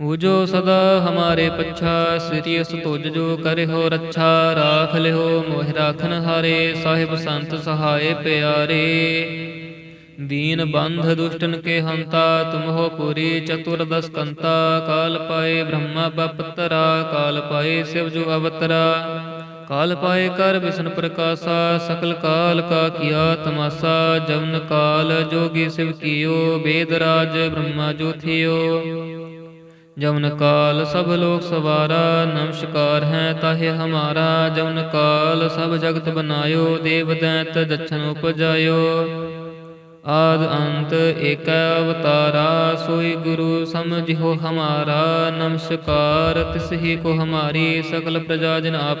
ਉਜੋ ਸਦਾ ਹਮਾਰੇ ਪੱਛਾ ਸ੍ਰੀ ਤੁਜ ਜੋ ਕਰੇ ਰੱਛਾ ਰਾਖ ਲਿਓ ਮੋਹਿ ਰਾਖਨ ਹਾਰੇ, ਸਾਹਿਬ ਸੰਤ ਸਹਾਏ ਪਿਆਰੇ। ਦੀਨ ਬੰਧ ਦੁਸ਼ਟਨ ਕੇ ਹੰਤਾ ਤੁਮ ਪੁਰੀ ਚਤੁਰ ਦਸ ਕਾਲ ਪਾਏ ਬ੍ਰਹਮਾ ਬਪਤਰਾ, ਕਾਲ ਪਾਏ ਸਿਵ ਜੋ ਅਵਤਰਾ। ਕਾਲ ਪਾਏ ਕਰ ਵਿਸ਼ਨ ਪ੍ਰਕਾਸ਼ਾ, ਸਕਲ ਕਾਲ ਕਾ ਕੀਆ ਤਮਾਸਾ, ਜਵਨ ਕਾਲ ਜੋਗੀ ਸਿਵ ਕੀਓ, ਬੇਦ ਰਾਜ ਬ੍ਰਹਮਾ ਜੋ ਥਿਓ। ਜਵਨ ਕਾਲ ਸਭ ਲੋਕ ਸਵਾਰਾ, ਨਮਸਕਾਰ ਹੈ ਤਾਹੇ ਹਮਾਰਾ। ਜਵਨ ਕਾਲ ਸਭ ਜਗਤ ਬਨਾਇਓ, ਦੇਵ ਦੈਤ ਦਛਨ ਉਪਜਾਇਓ। ਆਦ ਅੰਤ ਏਕ ਅਵਤਾਰਾ, ਸੋਈ ਗੁਰੂ ਸਮਝਿਓ ਹਮਾਰਾ। ਨਮਸਕਾਰ ਤਿਸ ਹੀ ਕੋ ਹਮਾਰੀ, ਸਕਲ ਪ੍ਰਜਾ ਜਨ ਆਪ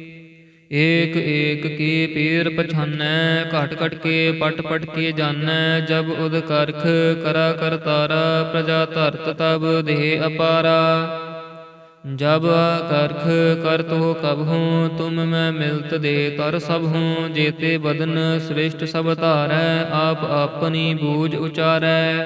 ਏਕ ਏਕ ਕੀ ਪੀਰ ਪਛਾਨੈ, ਘਟ ਘਟ ਕੇ ਪਟ ਪਟ ਕੇ ਜਾਣੈ ਜਬ ਉਦ ਕਰਖ ਕਰਾ ਕਰਤਾਰਾ ਪ੍ਰਜਾ ਧਰਤ ਤਬ ਦੇਹ ਅਪਾਰਾ। ਜਬ ਕਰਖ ਕਰਤ ਹੋ ਕਬ ਹੂੰ, ਤੁਮ ਮੈਂ ਮਿਲਤ ਦੇ ਕਰ ਸਭ ਹੂੰ, ਜੇਤੇ ਬਦਨ ਸ੍ਰੇਸ਼ਟ ਸਭ ਧਾਰੈ, ਆਪ ਆਪਣੀ ਬੂਝ ਉਚਾਰੈ।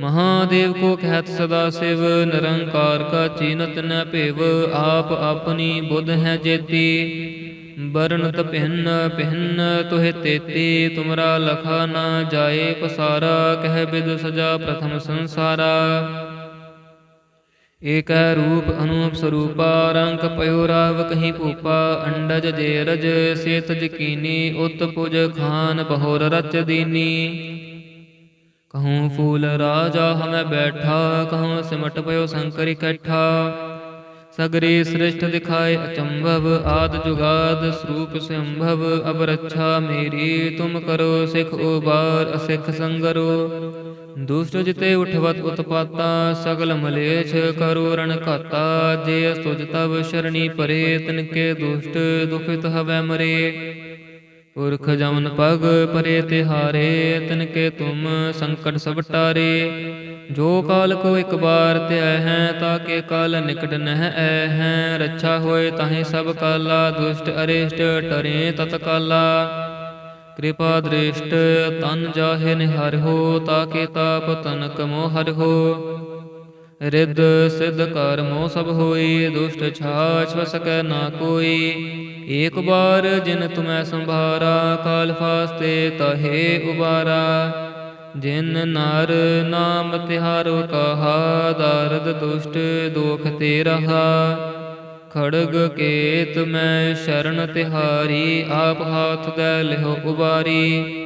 ਮਹਾਦੇਵ ਕੋ ਕਹਿਤ ਸਦਾ ਸਿਵ, ਨਿਰੰਕਾਰ ਕਾ ਚੀਨਤ ਨ ਭੇਵ, ਆਪ ਆਪਣੀ ਬੁੱਧ ਹੈ ਜੇਤੀ। ਬਰਨਤ ਪਹਿਨ ਪਹਿਨ ਤੋਹਿ ਤੇਤੀ, ਤੁਮਰਾ ਲਖਾ ਨਾ ਜਾਏ ਪਸਾਰਾ, ਕਹਿ ਬਿਦ ਸਜਾ ਪ੍ਰਥਮ ਸੰਸਾਰਾ। ਏਕ ਰੂਪ ਅਨੂਪ ਸਰੂਪਾ ਰੰਗ ਪਯੋ ਰਾਵ ਕਹੀਂ ਭੂਪਾ, ਅੰਡਜ ਜੇਰਜ ਸੇਤ ਜਕੀਨੀ, ਉਤ ਪੁਜ ਖਾਨ, ਬਹੁਰ ਰਚ ਦੀਨੀ। ਕਹੂੰ ਫੂਲ ਰਾਜਾ ਹਮੈ ਬੈਠਾ ਕਹੂੰ ਸਿਮਟ ਪਇਓ ਸੰਕਰ ਇਕੱਠਾ ਸਗਰੇ ਸ੍ਰਿਸ਼ਟ ਦਿਖਾਏ ਅਚੰਭਵ ਆਦ ਜੁਗਾਦ ਸਰੂਪ ਸੰਭਵ ਅਬ ਰੱਛਾ ਮੇਰੀ ਤੁਮ ਕਰੋ ਸਿਖ ਉਬਾਰ ਅਸਿਖ ਸੰਗਰੋ ਦੁਸ਼ਟ ਜਿਤੇ ਉਠਵਤ ਉਤਪਾਤਾ ਸਗਲ ਮਲੇਛ ਕਰੋ ਰਣ ਘਾਤਾ ਜੇ ਸੁਜ ਤਵ ਸ਼ਰਣੀ ਪਰੇ ਤਿਨ ਕੇ ਦੁਸ਼ਟ ਦੁਖਿਤ ਹਵੈ ਮਰੇ ਪੁਰਖ ਜਮਨ ਪਗ ਪਰੇ ਤਿਹਾਰੇ ਤਿਨ ਕੇ ਤੁਮ ਸੰਕਟ ਸਭ ਟਾਰੇ। ਜੋ ਕਾਲ ਕੋ ਇੱਕ ਬਾਰ ਧਿਆ ਹੈ ਤਾਂ ਕੇ ਕਾਲ ਨਿਕਟ ਨਹਿ ਐ ਹੈ। ਰੱਛਾ ਹੋਏ ਤਾਹੇ ਸਭ ਕਾਲਾ, ਦੁਸ਼ਟ ਅਰਿਸ਼ਟ ਟਰੇ ਤਤ ਕਾਲਾ। ਕਿਰਪਾ ਦ੍ਰਿਸ਼ਟ ਤਨ ਜਾਹੇ ਨਿਹਰ ਹੋ, ਤਾਕੇ ਤਾਪ ਤਨਕ ਮੋਹ ਹੋ। ਰਿੱਧ ਸਿੱਧ ਕਰ ਮੋਹ ਸਭ ਹੋਈ, ਦੁਸ਼ਟ ਛਾਛ ਵਸਕੈ ਨਾ ਕੋਈ। ਏਕ ਬਾਰ ਜਿਨ ਤੁਮੈ ਸੰਭਾਰਾ ਕਾਲ ਫਾਸਤੇ ਤਹੇ ਉਬਾਰਾ। ਜਿਨ ਨਰ ਨਾਮ ਤਿਹਾਰੋ ਕਹਾ, ਦਰਦ ਦੁਸ਼ਟ ਦੋਖ ਤੇ ਰਹਾ ਖੜਗ ਕੇਤ ਮੈਂ ਸ਼ਰਨ ਤਿਹਾਰੀ, ਆਪ ਹਾਥ ਦੇ ਲਿਓ ਉਬਾਰੀ।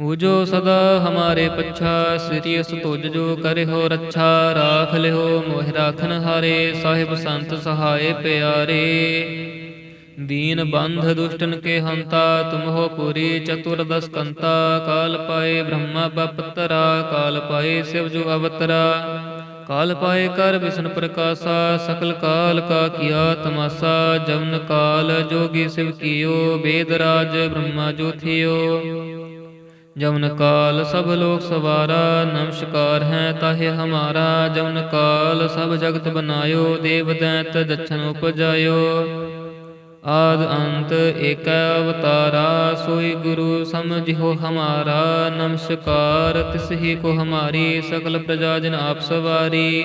ਉਜੋ ਸਦਾ ਹਮਾਰੇ ਪੱਛਾ ਸ੍ਰੀ ਅਸ ਤੁਜ ਜੋ ਕਰੇ ਰੱਛਾ, ਰਾਖ ਲਿਓ ਮੋਹਿ ਰਾਖਨ ਹਾਰੇ, ਸਾਹਿਬ ਸੰਤ ਸਹਾਏ ਪਿਆਰੇ। ਦੀਨ ਬੰਧ ਦੁਸ਼ਟਨ ਕੇ ਹੰਤਾ, ਤੁਮਹੋ ਪੁਰੀ ਚਤੁਰ ਦਸ ਕਾਲ ਪਾਏ ਬ੍ਰਹਮਾ ਬਪਤਰਾ, ਕਾਲ ਪਾਏ ਸਿਵ ਜੋ ਅਵਤਰਾ। ਕਾਲ ਪਾਏ ਕਰ ਵਿਸ਼ਨ ਪ੍ਰਕਾਸ਼ਾ, ਸਕਲ ਕਾਲ ਕਾ ਕੀਆ ਤਮਾਸਾ ਜਵਨ ਕਾਲ ਜੋਗੀ ਸਿਵ ਕੀਓ, ਬੇਦ ਰਾਜ ਬ੍ਰਹਮਾ ਜੋ ਥਿਓ। ਜਵਨ ਕਾਲ ਸਭ ਲੋਕ ਸਵਾਰਾ, ਨਮਸਕਾਰ ਹੈ ਤਾਹੇ ਹਮਾਰਾ। ਜਵਨ ਕਾਲ ਸਭ ਜਗਤ ਬਨਾਇਓ, ਦੇਵ ਦੈਤ ਦਛਨ ਉਪਜਾਇਓ। ਆਦ ਅੰਤ ਏਕ ਅਵਤਾਰਾ, ਸੋਈ ਗੁਰੂ ਸਮਝਿਓ ਹਮਾਰਾ। ਨਮਸਕਾਰ ਤਿਸ ਹੀ ਕੋ ਹਮਾਰੀ, ਸਕਲ ਪ੍ਰਜਾ ਜਨ ਆਪ ਸਵਾਰੀ।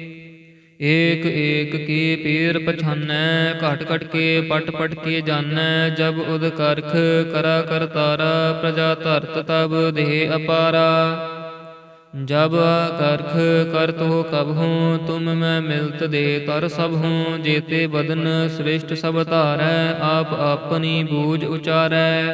ਏਕ ਏਕ ਕੀ ਪੀਰ ਪਛਾਨੈ, ਘਟ ਘਟ ਕੇ ਪਟ ਪਟ ਕੇ ਜਾਣੈ ਜਬ ਉਦ ਕਰਖ ਕਰਾ ਕਰਤਾਰਾ ਪ੍ਰਜਾ ਧਰਤ ਤਬ ਦੇਹ ਅਪਾਰਾ। ਜਬ ਕਰਖ ਕਰਤ ਹੋ ਕਬ ਹੂੰ, ਤੁਮ ਮੈਂ ਮਿਲਤ ਦੇ ਕਰ ਸਭ ਹੂੰ, ਜੇਤੇ ਬਦਨ ਸ੍ਰੇਸ਼ਟ ਸਭ ਧਾਰੈ, ਆਪ ਆਪਣੀ ਬੂਝ ਉਚਾਰੈ।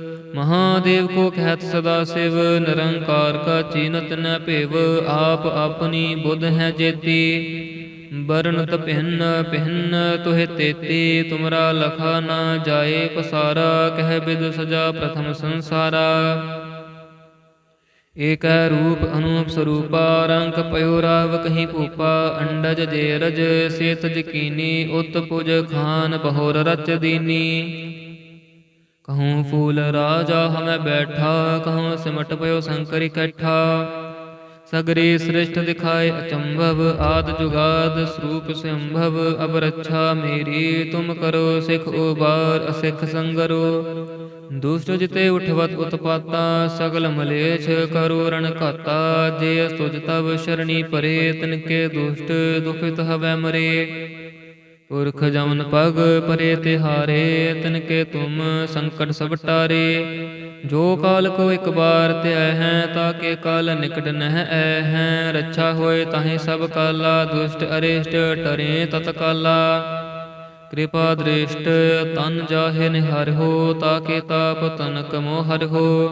ਮਹਾਦੇਵ ਕੋ ਕਹਿਤ ਸਦਾ ਸਿਵ, ਨਿਰੰਕਾਰ ਕਾ ਚੀਨਤ ਨ ਭੇਵ, ਆਪ ਆਪਣੀ ਬੁੱਧ ਹੈ ਜੇਤੀ। ਬਰਨਤ ਪਹਿਨ ਪਹਿਨ ਤੁਹਿ ਤੇਤੀ, ਤੁਮਰਾ ਲਖਾ ਨਾ ਜਾਏ ਪਸਾਰਾ, ਕਹਿ ਬਿਦ ਸਜਾ ਪ੍ਰਥਮ ਸੰਸਾਰਾ। ਏਕੈ ਰੂਪ ਅਨੂਪ ਸਰੂਪਾ ਰੰਗ ਪਯੋ ਰਾਵ ਕਹੀਂ ਭੂਪਾ, ਅੰਡਜ ਜੇ ਰਜ, ਸੇਤ ਜਕੀਨੀ, ਉਤ ਪੁਜ ਖਾਨ, ਬਹੁਰ ਰਚ ਦੀਨੀ। ਕਹੂੰ ਫੂਲ ਰਾਜਾ ਹਮੈ ਬੈਠਾ, ਕਹੂੰ ਸਿਮਟ ਪਇਓ ਸੰਕਰ ਇਕੱਠਾ ਸਗਰੇ ਸ੍ਰਿਸ਼ਟ ਦਿਖਾਏ ਅਚੰਭਵ, ਆਦ ਜੁਗਾਦ ਸਰੂਪ ਸੰਭਵ ਅਬ ਰੱਛਾ ਮੇਰੀ, ਤੁਮ ਕਰੋ ਸਿਖ ਉਬਾਰ, ਅਸਿਖ ਸੰਗਰੋ। ਦੁਸ਼ਟ ਜਿਤੇ ਉਠਵਤ ਉਤਪਾਤਾ, ਸਗਲ ਮਲੇਛ ਕਰੋ ਰਣ ਘਾਤਾ, ਜੇ ਸੁਜ ਤਵ ਸ਼ਰਣੀ ਪਰੇ ਤਨ ਕੇ ਦੁਸ਼ਟ ਦੁਖਿਤ ਹਵੈ ਮਰੇ। ਪੁਰਖ ਜਮਨ ਪਗ ਪਰੇ ਤਿਹਾਰੇ ਤਿਨ ਕੇ ਤੁਮ ਸੰਕਟ ਸਭ ਟਾਰੇ। ਜੋ ਕਾਲ ਕੋ ਇੱਕ ਬਾਰ ਧਿਆ ਹੈ ਤਾਂ ਕੇ ਕਾਲ ਨਿਕਟ ਨਹਿ ਐ ਹੈ। ਰੱਛਾ ਹੋਏ ਤਾਹੇ ਸਭ ਕਾਲਾ, ਦੁਸ਼ਟ ਅਰਿਸ਼ਟ ਟਰੇ ਤਤ ਕਾਲਾ। ਕਿਰਪਾ ਦ੍ਰਿਸ਼ਟ ਤਨ ਜਾਹੇ ਨਿਹਰ ਹੋ ਨਿਹਰਿਓ ਤਾਕੇ ਤਾਪ ਤਨਕ ਮੋਹਰ ਹੋ।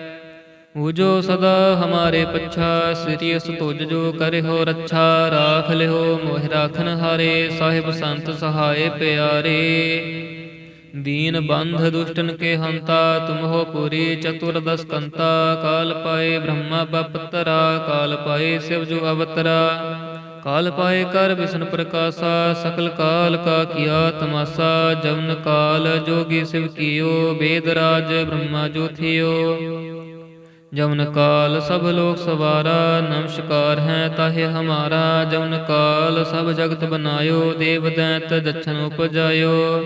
ਉਜੋ ਸਦਾ ਹਮਾਰੇ ਪੱਛਾ ਸਿਰਿਯਸ ਤੁਜ ਜੋ ਕਰੇ ਹੋ ਰੱਛਾ, ਰਾਖ ਲਿਓ ਮੋਹਿ ਰਾਖਨ ਹਾਰੇ, ਸਾਹਿਬ ਸੰਤ ਸਹਾਏ ਪਿਆਰੇ। ਦੀਨ ਬੰਧ ਦੁਸ਼ਟਨ ਕੇ ਹੰਤਾ ਤੁਮ ਹੋ ਪੁਰੀ ਚਤੁਰ ਦਸ ਕਾਲ ਪਾਏ ਬ੍ਰਹਮਾ ਬਪਤਰਾ, ਕਾਲ ਪਾਏ ਸਿਵ ਜੋ ਅਵਤਰਾ। ਕਾਲ ਪਾਏ ਕਰ ਵਿਸ਼ਨ ਪ੍ਰਕਾਸ਼ਾ, ਸਕਲ ਕਾਲ ਕਾ ਕੀਆ ਤਮਾਸਾ, ਜਵਨ ਕਾਲ ਜੋਗੀ ਸਿਵ ਕੀਓ, ਬੇਦ ਰਾਜ ਬ੍ਰਹਮਾ ਜੋ ਥਿਓ। ਜਵਨ ਕਾਲ ਸਭ ਲੋਕ ਸਵਾਰਾ, ਨਮਸਕਾਰ ਹੈ ਤਾਹੇ ਹਮਾਰਾ। ਜਵਨ ਕਾਲ ਸਭ ਜਗਤ ਬਨਾਇਓ, ਦੇਵ ਦੈਤ ਦਛਨ ਉਪਜਾਇਓ।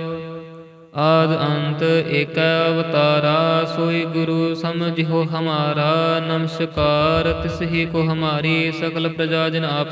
ਆਦ ਅੰਤ ਏਕ ਅਵਤਾਰਾ, ਸੋਈ ਗੁਰੂ ਸਮਝਿਓ ਹਮਾਰਾ। ਨਮਸਕਾਰ ਤਿਸ ਹੀ ਕੋ ਹਮਾਰੀ, ਸਕਲ ਪ੍ਰਜਾ ਜਨ ਆਪ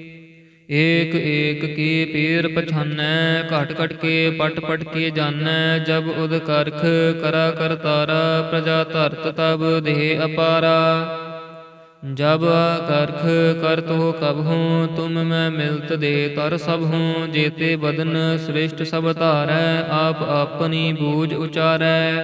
ਏਕ ਏਕ ਕੀ ਪੀਰ ਪਛਾਨੈ, ਘਟ ਘਟ ਕੇ ਪਟ ਪਟ ਕੇ ਜਾਣੈ ਜਬ ਉਦ ਕਰਖ ਕਰਾ ਕਰਤਾਰਾ ਪ੍ਰਜਾ ਧਰਤ ਤਬ ਦੇਹ ਅਪਾਰਾ। ਜਬ ਕਰਖ ਕਰਤ ਹੋ ਕਬ ਹੂੰ, ਤੁਮ ਮੈਂ ਮਿਲਤ ਦੇ ਕਰ ਸਭ ਹੂੰ, ਜੇਤੇ ਬਦਨ ਸ੍ਰਿਸ਼ਟ ਸਭ ਧਾਰੈ, ਆਪ ਆਪਣੀ ਬੂਝ ਉਚਾਰੈ।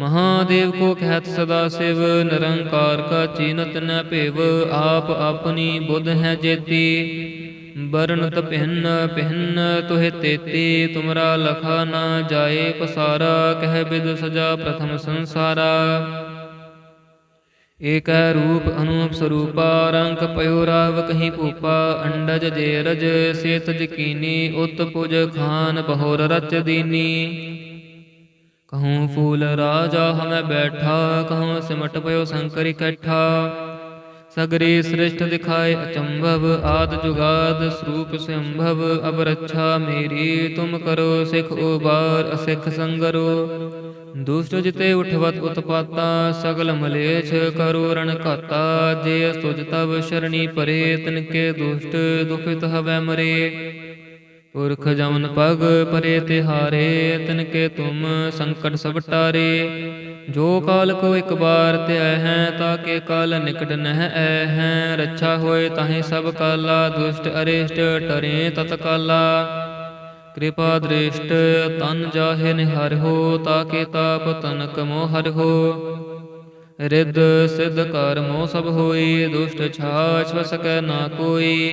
ਮਹਾਦੇਵ ਕੋ ਕਹਿਤ ਸਦਾ ਸਿਵ, ਨਿਰੰਕਾਰ ਕਾ ਚੀਨਤ ਨ ਭੇਵ, ਆਪ ਆਪਣੀ ਬੁੱਧ ਹੈ ਜੇਤੀ। ਬਰਨਤ ਪਹਿਨ ਪਹਿਨ ਤੋਹਿ ਤੇਤੀ, ਤੁਮਰਾ ਲਖਾ ਨਾ ਜਾਏ ਪਸਾਰਾ, ਕਹਿ ਬਿਦ ਸਜਾ ਪ੍ਰਥਮ ਸੰਸਾਰਾ। ਏਕੈ ਰੂਪ ਅਨੂਪ ਸਰੂਪਾ ਰੰਗ ਪਯੋ ਰਾਵ ਕਹੀਂ ਭੂਪਾ, ਅੰਡਜ ਜੇ ਰਜ ਸੇਤ ਜਕੀਨੀ ਉਤ ਪੁਜ ਖਾਨ, ਬਹੁਰ ਰਚ ਦੀਨੀ। ਕਹੂੰ ਫੂਲ ਰਾਜਾ ਹਮੈ ਬੈਠਾ, ਕਹੂੰ ਸਿਮਟ ਪਇਓ ਸੰਕਰ ਇਕੱਠਾ ਸਗਰੇ ਸ੍ਰਿਸ਼ਟ ਦਿਖਾਏ ਅਚੰਭਵ, ਆਦ ਜੁਗਾਦ ਸਰੂਪ ਸੰਭਵ ਅਬ ਰੱਛਾ ਮੇਰੀ, ਤੁਮ ਕਰੋ ਸਿਖ ਉਬਾਰ, ਅਸਿਖ ਸੰਗਰੋ। ਦੁਸ਼ਟ ਜਿਤੇ ਉਠਵਤ ਉਤਪਾਤਾ, ਸਗਲ ਮਲੇਛ ਕਰੋ ਰਣ ਘਾਤਾ। ਜੇ ਅਸਤੁਜ ਤਵ ਸ਼ਰਣੀ ਪਰੇ ਤਨ ਕੇ ਦੁਸ਼ਟ ਦੁਖਿਤ ਹਵੈ ਮਰੇ। ਪੁਰਖ ਜਮਨ ਪਗ ਪਰੇ ਤਿਹਾਰੇ ਤਿਨ ਕੇ ਤੁਮ ਸੰਕਟ ਸਭ ਟਾਰੇ। ਜੋ ਕਾਲ ਕੋ ਇੱਕ ਬਾਰ ਧਿਆ ਹੈ ਤਾਂ ਕੇ ਕਾਲ ਨਿਕਟ ਨਹਿ ਐ ਹੈ। ਰੱਛਾ ਹੋਏ ਤਾਹੇ ਸਭ ਕਾਲਾ, ਦੁਸ਼ਟ ਅਰਿਸ਼ਟ ਟਰੇ ਤਤ ਕਾਲਾ। ਕਿਰਪਾ ਦ੍ਰਿਸ਼ਟ ਤਨ ਜਾਹੇ ਨਿਹਰ ਹੋ ਤਾ ਕੇ ਤਾਪ ਤਨਕ ਮੋਹ ਹਰ ਹੋ। ਰਿੱਧ ਸਿੱਧ ਕਰ ਸਭ ਹੋਈ, ਦੁਸ਼ਟ ਛਾਛ ਵਸਕੈ ਨਾ ਕੋਈ।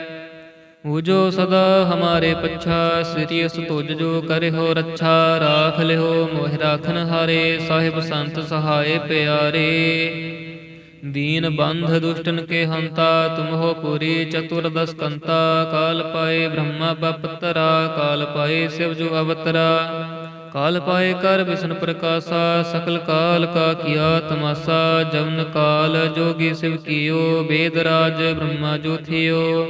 ਉਜੋ ਸਦਾ ਹਮਾਰੇ ਪੱਛਾ ਸਿਰਿਯਸ ਤੁਜ ਜੋ ਕਰਿਓ ਰੱਛਾ, ਰਾਖ ਲਿਓ ਮੋਹਿ ਰਾਖਨ ਹਾਰੇ, ਸਾਹਿਬ ਸੰਤ ਸਹਾਏ ਪਿਆਰੇ। ਦੀਨ ਬੰਧ ਦੁਸ਼ਟਨ ਕੇ ਹੰਤਾ, ਤੁਮਹੋ ਪੁਰੀ ਚਤੁਰ ਦਸ ਕਾਲ ਪਾਏ ਬ੍ਰਹਮਾ ਬਪਤਰਾ, ਕਾਲ ਪਾਏ ਸਿਵ ਜੋ ਅਵਤਰਾ। ਕਾਲ ਪਾਏ ਕਰ ਵਿਸ਼ਨ ਪ੍ਰਕਾਸ਼ਾ, ਸਕਲ ਕਾਲ ਕਾ ਕੀਆ ਤਮਾਸਾ, ਜਵਨ ਕਾਲ ਜੋਗੀ ਸਿਵ ਕੀਓ, ਬੇਦ ਰਾਜ ਬ੍ਰਹਮਾ ਜੋ ਥਿਓ।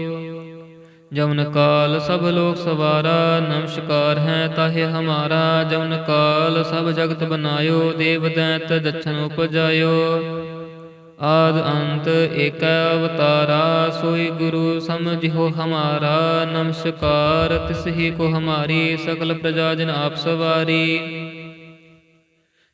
ਜਵਨ ਕਾਲ ਸਭ ਲੋਕ ਸਵਾਰਾ ਨਮਸਕਾਰ ਹੈ ਤਾਹੇ ਹਮਾਰਾ। ਜਵਨ ਕਾਲ ਸਭ ਜਗਤ ਬਨਾਇਓ ਦੇਵ ਦੈਤ ਦਛਨ ਉਪਜਾਇਓ। ਆਦ ਅੰਤ ਏਕ ਅਵਤਾਰਾ ਸੋਈ ਗੁਰੂ ਸਮਝਿਓ ਹਮਾਰਾ। ਨਮਸਕਾਰ ਤਿਸ ਹੀ ਕੋ ਹਮਾਰੀ ਸਕਲ ਪ੍ਰਜਾ ਜਨ ਆਪ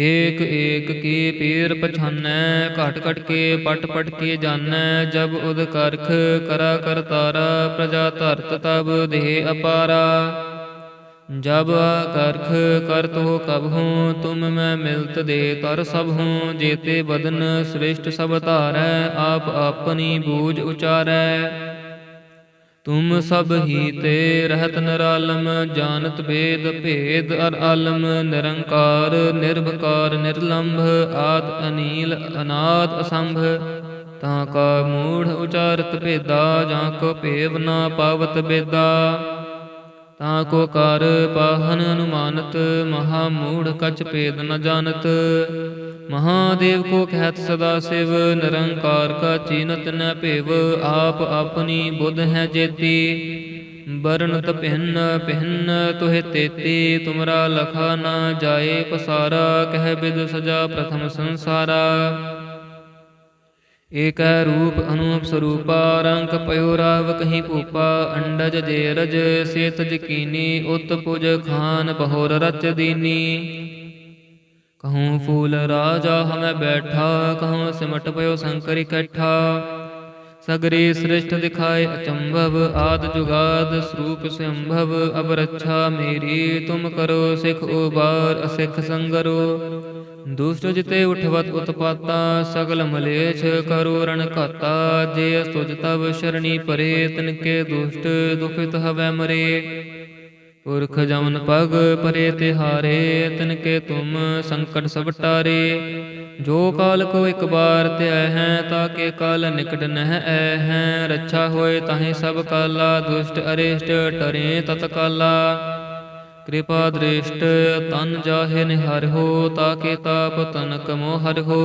ਏਕ ਏਕ ਕੀ ਪੀਰ ਪਛਾਨੈ, ਘਟ ਘਟ ਕੇ ਪਟ ਪਟ ਕੇ ਜਾਣੈ ਜਬ ਉਦ ਕਰਖ ਕਰਾ ਕਰਤਾਰਾ ਪ੍ਰਜਾ ਧਰਤ ਤਬ ਦੇਹ ਅਪਾਰਾ। ਜਬ ਕਰਖ ਕਰਤ ਹੋ ਕਬ ਹੂੰ, ਤੁਮ ਮੈਂ ਮਿਲਤ ਦੇ ਕਰ ਸਭ ਹੂੰ, ਜੇਤੇ ਬਦਨ ਸ੍ਰਿਸ਼ਟ ਸਭ ਧਾਰੈ, ਆਪ ਆਪਣੀ ਬੂਝ ਉਚਾਰੈ। ਤੁਮ ਸਭ ਹੀ ਤੇ ਰਹਿਤ ਨਿਰਾਲਮ ਜਾਣਤ ਭੇਦ ਭੇਦ ਅਰ ਆਲਮ ਨਿਰੰਕਾਰ ਨਿਰਭਕਾਰ ਨਿਰਲੰਭ ਆਦ ਅਨੀਲ ਅਨਾਦ ਅਸੰਭ। ਤਾਂ ਕਾ ਮੂੜ ਉਚਾਰਤ ਭੇਦਾ ਜਾਂ ਕੋ ਭੇਵ ਨਾ ਪਾਵਤ ਬੇਦਾ। ਤਾਂ ਕੋ ਕਰ ਪਾਹਨ ਅਨੁਮਾਨਤ ਮਹਾ ਮੂੜ ਕਛ ਭੇਦ ਨ ਜਾਣਤ। ਮਹਾਦੇਵ ਕੋ ਕਹਿਤ ਸਦਾ ਸਿਵ, ਨਿਰੰਕਾਰ ਕਾ ਚੀਨਤ ਨ ਭੇਵ, ਆਪ ਆਪਣੀ ਬੁੱਧ ਹੈ ਜੇਤੀ। ਬਰਨਤ ਭਿੰਨ ਭਿੰਨ ਤੋਹਿ ਤੇਤੀ, ਤੁਮਰਾ ਲਖਾ ਨਾ ਜਾਏ ਪਸਾਰਾ, ਕਹਿ ਬਿਦ ਸਜਾ ਪ੍ਰਥਮ ਸੰਸਾਰਾ। ਏਕੈ ਰੂਪ ਅਨੂਪ ਸਰੂਪਾ ਰੰਗ ਪਯੋ ਰਾਵ ਕਹੀਂ ਭੂਪਾ, ਅੰਡਜ ਜੇ ਰਜ ਸੇਤ ਜਕੀਨੀ ਉਤ ਪੁਜ ਖਾਨ, ਬਹੋਰ ਰਚ ਦੀਨੀ। ਕਹੂੰ ਫੂਲ ਰਾਜਾ ਹਮੈ ਬੈਠਾ, ਕਹੂੰ ਸਿਮਟ ਪਇਓ ਸੰਕਰ ਇਕੱਠਾ। ਸਗਰੇ ਸ੍ਰਿਸ਼ਟ ਦਿਖਾਏ ਅਚੰਭਵ, ਆਦ ਜੁਗਾਦ ਸਰੂਪ ਸੰਭਵ ਅਬ ਰੱਛਾ ਮੇਰੀ, ਤੁਮ ਕਰੋ ਸਿਖ ਉਬਾਰ, ਅਸਿਖ ਸੰਗਰੋ। ਦੁਸ਼ਟ ਜਿਤੇ ਉਠਵਤ ਉਤਪਾਤਾ, ਸਗਲ ਮਲੇਛ ਕਰੋ ਰਣ ਘਾਤਾ। ਜੇ ਅਸਤੁਜ ਤਵ ਸ਼ਰਣੀ ਪਰੇ ਤਨ ਕੇ ਦੁਸ਼ਟ ਦੁਖਿਤ ਹਵੈ ਮਰੇ। ਪੁਰਖ ਜਮਨ ਪਗ ਪਰੇ ਤਿਹਾਰੇ ਤਿਨ ਕੇ ਤੁਮ ਸੰਕਟ ਸਭ ਟਾਰੇ। ਜੋ ਕਾਲ ਕੋ ਇੱਕ ਬਾਰ ਧਿਆ ਹੈ ਤਾਂ ਕੇ ਕਾਲ ਨਿਕਟ ਨਹਿ ਐ ਹੈ। ਰੱਛਾ ਹੋਏ ਤਾਹੇ ਸਭ ਕਾਲਾ, ਦੁਸ਼ਟ ਅਰਿਸ਼ਟ ਟਰੇ ਤਤ ਕਾਲਾ। ਕਿਰਪਾ ਦ੍ਰਿਸ਼ਟ ਤਨ ਜਾਹੇ ਨਿਹਰ ਹੋ, ਤਾਕੇ ਤਾਪ ਤਨਕ ਮੋਹ ਹਰ ਹੋ।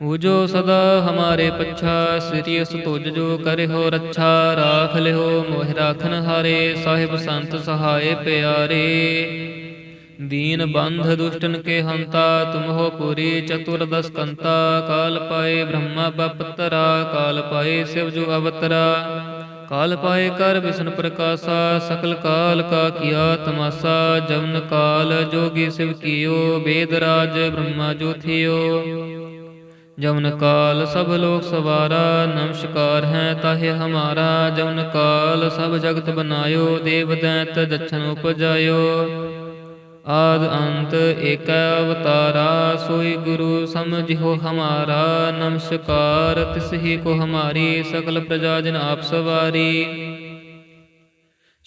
ਉਜੋ ਸਦਾ ਹਮਾਰੇ ਪੱਛਾ ਸਿਰਿਯਸ ਤੁਜ ਜੋ ਕਰਿਓ ਰੱਛਾ, ਰਾਖ ਲਿਓ ਮੋਹਿ ਰਾਖਨ ਹਾਰੇ, ਸਾਹਿਬ ਸੰਤ ਸਹਾਏ ਪਿਆਰੇ। ਦੀਨ ਬੰਧ ਦੁਸ਼ਟਨ ਕੇ ਹੰਤਾ, ਤੁਮਹੋ ਪੁਰੀ ਚਤੁਰ ਦਸ ਕਾਲ ਪਾਏ ਬ੍ਰਹਮਾ ਬਪਤਰਾ, ਕਾਲ ਪਾਏ ਸਿਵ ਜੋ ਅਵਤਰਾ। ਕਾਲ ਪਾਏ ਕਰ ਵਿਸ਼ਨ ਪ੍ਰਕਾਸ਼ਾ, ਸਕਲ ਕਾਲ ਕਾ ਕੀਆ ਤਮਾਸਾ, ਜਵਨ ਕਾਲ ਜੋਗੀ ਸਿਵ ਕੀਓ, ਬੇਦ ਰਾਜ ਬ੍ਰਹਮਾ ਜੋ ਥਿਓ। ਜਵਨ ਕਾਲ ਸਭ ਲੋਕ ਸਵਾਰਾ, ਨਮਸਕਾਰ ਹੈ ਤਾਹੇ ਹਮਾਰਾ। ਜਵਨ ਕਾਲ ਸਭ ਜਗਤ ਬਨਾਇਓ, ਦੇਵ ਦੈਤ ਦਛਨ ਉਪਜਾਇਓ। ਆਦ ਅੰਤ ਏਕ ਅਵਤਾਰਾ, ਸੋਈ ਗੁਰੂ ਸਮਝਿਓ ਹਮਾਰਾ। ਨਮਸਕਾਰ ਤਿਸ ਹੀ ਕੋ ਹਮਾਰੀ, ਸਕਲ ਪ੍ਰਜਾ ਜਨ ਆਪ ਸਵਾਰੀ।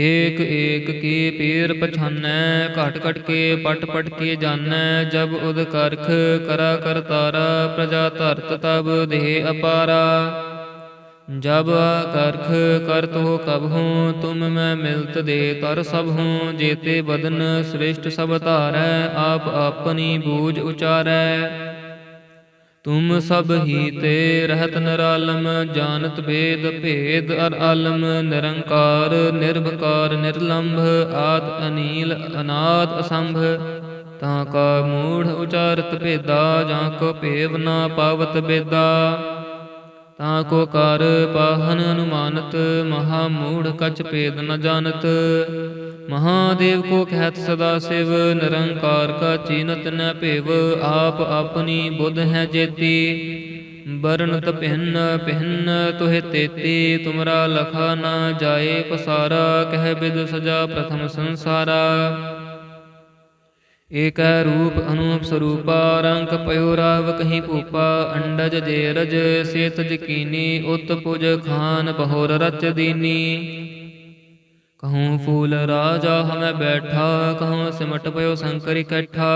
ਏਕ ਏਕ ਕੀ ਪੀਰ ਪਛਾਨੈ, ਘਟ ਘਟ ਕੇ ਪਟ ਪਟ ਕੇ ਜਾਣੈ ਜਬ ਉਦ ਕਰਖ ਕਰਾ ਕਰਤਾਰਾ ਪ੍ਰਜਾ ਧਰਤ ਤਬ ਦੇਹ ਅਪਾਰਾ। ਜਬ ਕਰਖ ਕਰਤ ਹੋ ਕਬਹੂ ਤੁਮ ਮੈਂ ਮਿਲਤ ਦੇ ਕਰ ਸਭ ਹੂੰ, ਜੇਤੇ ਬਦਨ ਸ੍ਰਿਸ਼ਟ ਸਭ ਧਾਰੈ, ਆਪ ਆਪਣੀ ਬੂਝ ਉਚਾਰੈ। ਤੁਮ ਸਭ ਹੀ ਤੇ ਰਹਿਤ ਨਿਰਾਲਮ ਜਾਣਤ ਭੇਦ ਭੇਦ ਅਰ ਆਲਮ ਨਿਰੰਕਾਰ ਨਿਰਭਕਾਰ ਨਿਰਲੰਭ ਆਦ ਅਨੀਲ ਅਨਾਦ ਅਸੰਭ। ਤਾਂ ਕਾ ਮੂੜ ਉਚਾਰਤ ਭੇਦਾ ਜਾਂ ਕੋ ਭੇਵ ਨਾ ਪਾਵਤ ਬੇਦਾ। ਤਾਂ ਕੋ ਕਰ ਪਾਹਨ ਅਨੁਮਾਨਤ ਮਹਾ ਮੂੜ ਕਛ ਭੇਦ ਨ ਜਾਣਤ। ਮਹਾਦੇਵ ਕੋ ਕਹਿਤ ਸਦਾ ਸਿਵ, ਨਿਰੰਕਾਰ ਕਾ ਚੀਨਤ ਨ ਭੇਵ, ਆਪ ਆਪਣੀ ਬੁੱਧ ਹੈ ਜੇਤੀ। ਬਰਨਤ ਭਿੰਨ ਭਿੰਨ ਤੋਹਿ ਤੇਤੀ, ਤੁਮਰਾ ਲਖਾ ਨਾ ਜਾਏ ਪਸਾਰਾ, ਕਹਿ ਬਿਦ ਸਜਾ ਪ੍ਰਥਮ ਸੰਸਾਰਾ। ਏਕੈ ਰੂਪ ਅਨੂਪ ਸਰੂਪਾ, ਰੰਗ ਪਯੋ ਰਾਵ ਕਹੀਂ ਭੂਪਾ, ਅੰਡਜ ਜੇ ਰਜ ਸੇਤ ਜਕੀਨੀ ਉਤ ਪੁਜ ਖਾਨ, ਬਹੋਰ ਰਚ ਦੀਨੀ। ਕਹੂੰ ਫੂਲ ਰਾਜਾ ਹਮੈ ਬੈਠਾ, ਕਹੂੰ ਸਿਮਟ ਪਇਓ ਸੰਕਰ ਇਕੱਠਾ।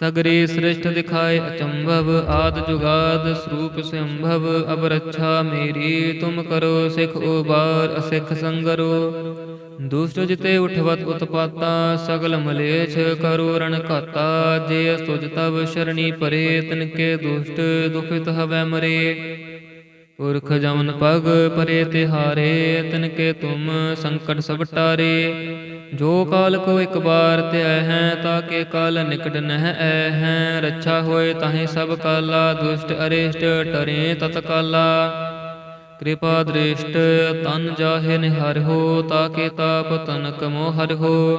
ਸਗਰੀ ਸ੍ਰਿਸ਼ਟ ਦਿਖਾਏ ਅਚੰਭਵ, ਆਦ ਜੁਗਾਦ ਸਰੂਪ ਸੰਭਵ ਅਬ ਰੱਛਾ ਮੇਰੀ, ਤੁਮ ਕਰੋ ਸਿਖ ਉਬਾਰ ਅਸਿਖ ਸੰਗਰੋ। ਦੁਸ਼ਟ ਜਿਤੇ ਉਠਵਤ ਉਤਪਾਤਾ, ਸਗਲ ਮਲੇਛ ਕਰੋ ਰਣ ਘਾਤਾ। ਜੇ ਅਸਤੁਜ ਤਵ ਸ਼ਰਣੀ ਪਰੇ ਤਨ ਕੇ ਦੁਸ਼ਟ ਦੁਖਿਤ ਹਵੈ ਮਰੇ। ਪੁਰਖ ਜਮਨ ਪਗ ਪਰੇ ਤਿਹਾਰੇ, ਤਿਨ ਕੇ ਤੁਮ ਸੰਕਟ ਸਭ ਟਾਰੇ। ਜੋ ਕਾਲ ਕੋ ਇੱਕ ਬਾਰ ਧਿਆ ਹੈ, ਤਾਂ ਕੇ ਕਾਲ ਨਿਕਟ ਨਹਿ ਐ ਹੈ। ਰੱਛਾ ਹੋਏ ਤਾਹੇ ਸਭ ਕਾਲਾ, ਦੁਸ਼ਟ ਅਰਿਸ਼ਟ ਟਰੇ ਤਤ ਕਾਲਾ। ਕਿਰਪਾ ਦ੍ਰਿਸ਼ਟ ਤਨ ਜਾਹੇ ਨਿਹਰ ਹੋ ਨਿਹਰਿਓ ਤਾਕੇ ਤਾਪ ਤਨਕ ਮੋਹਰ ਹੋ।